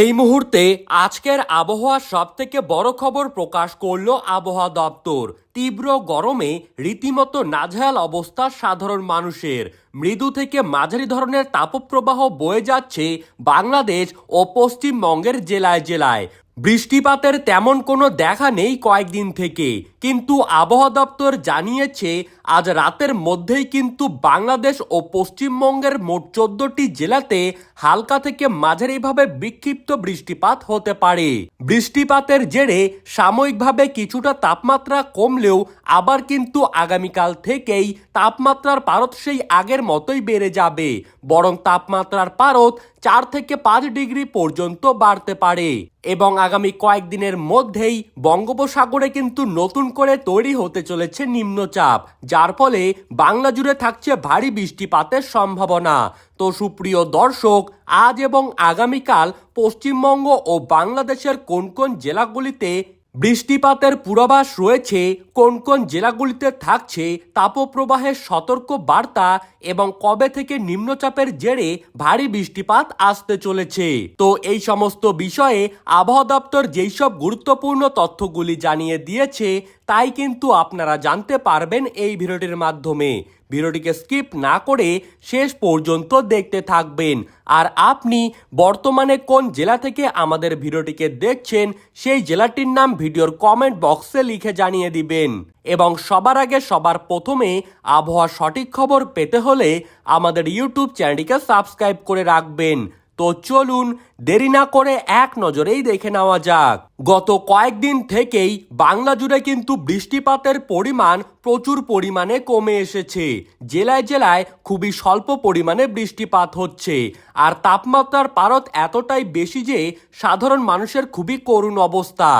এই মুহূর্তে আজকের আবহাওয়ার সব থেকে বড় খবর প্রকাশ করল আবহাওয়া দপ্তর। তীব্র গরমে রীতিমতো নাজেহাল অবস্থা সাধারণ মানুষের। মৃদু থেকে মাঝারি ধরনের তাপপ্রবাহ বয়ে যাচ্ছে বাংলাদেশ ও পশ্চিমবঙ্গের জেলায় জেলায়। বৃষ্টিপাতের তেমন কোনো দেখা নেই কয়েকদিন থেকে। কিন্তু আবহাওয়া দপ্তর জানিয়েছে, আজ রাতের মধ্যেই কিন্তু বাংলাদেশ ও পশ্চিমবঙ্গের মোট চোদ্দটি জেলাতে হালকা থেকে মাঝারিভাবে বিক্ষিপ্ত বৃষ্টিপাত হতে পারে। বৃষ্টিপাতের জেরে সাময়িকভাবে কিছুটা তাপমাত্রা কমলেও আবার কিন্তু আগামীকাল থেকেই তাপমাত্রার পারত সেই আগের মতোই বেড়ে যাবে। বরং তাপমাত্রার পারদ চার থেকে পাঁচ ডিগ্রি পর্যন্ত বাড়তে পারে। এবং আগামী কয়েকদিনের মধ্যেই বঙ্গোপসাগরে কিন্তু নতুন করে তৈরি হতে চলেছে নিম্নচাপ, যার ফলে বাংলা জুড়ে থাকছে ভারী বৃষ্টিপাতের সম্ভাবনা। তো সুপ্রিয় দর্শক, আজ এবং আগামীকাল পশ্চিমবঙ্গ ও বাংলাদেশের কোন কোন জেলাগুলিতে বৃষ্টিপাতের পূর্বাভাস রয়েছে, কোন কোন জেলাগুলিতে থাকছে তাপপ্রবাহের সতর্ক বার্তা এবং কবে থেকে নিম্নচাপের জেরে ভারী বৃষ্টিপাত আসতে চলেছে। তো এই সমস্ত বিষয়ে আবহাওয়া দপ্তর যেই সব গুরুত্বপূর্ণ তথ্যগুলি জানিয়ে দিয়েছে, তাই কিন্তু আপনারা জানতে পারবেন এই ভিডিওটির মাধ্যমে। ভিডিওটিকে স্কিপ না করে শেষ পর্যন্ত দেখতে থাকবেন। আর আপনি বর্তমানে কোন জেলা থেকে আমাদের ভিডিওটিকে দেখছেন, সেই জেলাটির নাম ভিডিওর কমেন্ট বক্সে লিখে জানিয়ে দিবেন। এবং সবার আগে সবার প্রথমে আবহাওয়ার সঠিক খবর পেতে হলে আমাদের ইউটিউব চ্যানেলটিকে সাবস্ক্রাইব করে রাখবেন। তো চলুন দেরি না করে এক নজরেই দেখে নেওয়া যাক। গত কয়েকদিন থেকেই বাংলা জুড়ে কিন্তু বৃষ্টিপাতের পরিমাণ প্রচুর পরিমাণে কমে এসেছে। জেলায় জেলায় খুবই স্বল্প পরিমাণে বৃষ্টিপাত হচ্ছে। আর তাপমাত্রার পারত এতটাই বেশি যে সাধারণ মানুষের খুবই করুণ অবস্থা।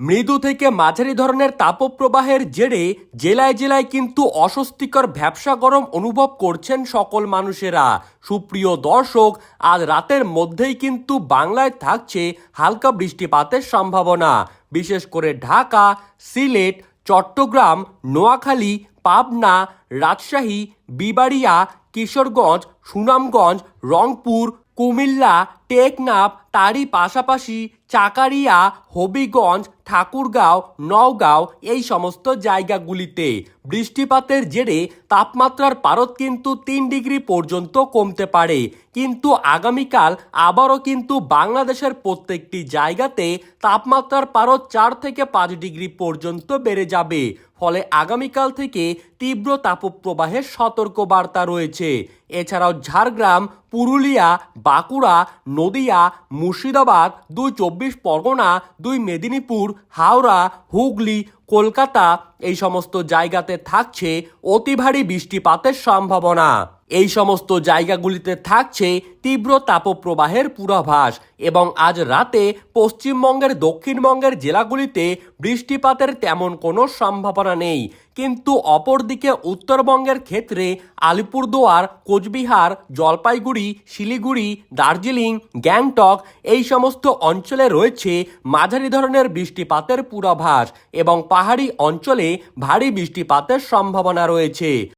মৃদু থেকে মাঝারি ধরনের তাপপ্রবাহের জেরে জেলায় জেলায় কিন্তু অস্বস্তিকর ভ্যাবসা গরম অনুভব করছেন সকল মানুষেরা। সুপ্রিয় দর্শক, আজ রাতের মধ্যেই কিন্তু বাংলায় থাকছে হালকা বৃষ্টিপাতের সম্ভাবনা। বিশেষ করে ঢাকা, সিলেট, চট্টগ্রাম, নোয়াখালী, পাবনা, রাজশাহী, বিবাড়িয়া কিশোরগঞ্জ, সুনামগঞ্জ, রংপুর, কুমিল্লা, টেকনাফ, তারই পাশাপাশি চাকারিয়া, হবিগঞ্জ, ঠাকুরগাঁও, নওগাঁও এই সমস্ত জায়গাগুলিতে। বৃষ্টিপাতের জেরে তাপমাত্রার পারদ কিন্তু তিন ডিগ্রি পর্যন্ত কমতে পারে। কিন্তু আগামীকাল আবারও কিন্তু বাংলাদেশের প্রত্যেকটি জায়গাতে তাপমাত্রার পারদ চার থেকে পাঁচ ডিগ্রি পর্যন্ত বেড়ে যাবে। ফলে আগামীকাল থেকে তীব্র তাপপ্রবাহের সতর্কবার্তা রয়েছে। এছাড়াও ঝাড়গ্রাম, পুরুলিয়া, বাঁকুড়া, নদিয়া, মুর্শিদাবাদ, দুই চব্বিশ পরগনা, দুই মেদিনীপুর, হাওড়া, হুগলি, কলকাতা এই সমস্ত জায়গাতে থাকছে অতি ভারী বৃষ্টিপাতের সম্ভাবনা। এই সমস্ত জায়গাগুলিতে থাকছে তীব্র তাপপ্রবাহের পূর্বাভাস এবং আজ রাতে পশ্চিমবঙ্গের দক্ষিণবঙ্গের জেলাগুলিতে বৃষ্টিপাতের তেমন কোনো সম্ভাবনা নেই। কিন্তু অপরদিকে উত্তরবঙ্গের ক্ষেত্রে আলিপুরদুয়ার, কোচবিহার, জলপাইগুড়ি, শিলিগুড়ি, দার্জিলিং, গ্যাংটক এই সমস্ত অঞ্চলে রয়েছে মাঝারি ধরনের বৃষ্টিপাতের পূর্বাভাস এবং পাহাড়ি অঞ্চলে ভারী বৃষ্টিপাতের সম্ভাবনা রয়েছে।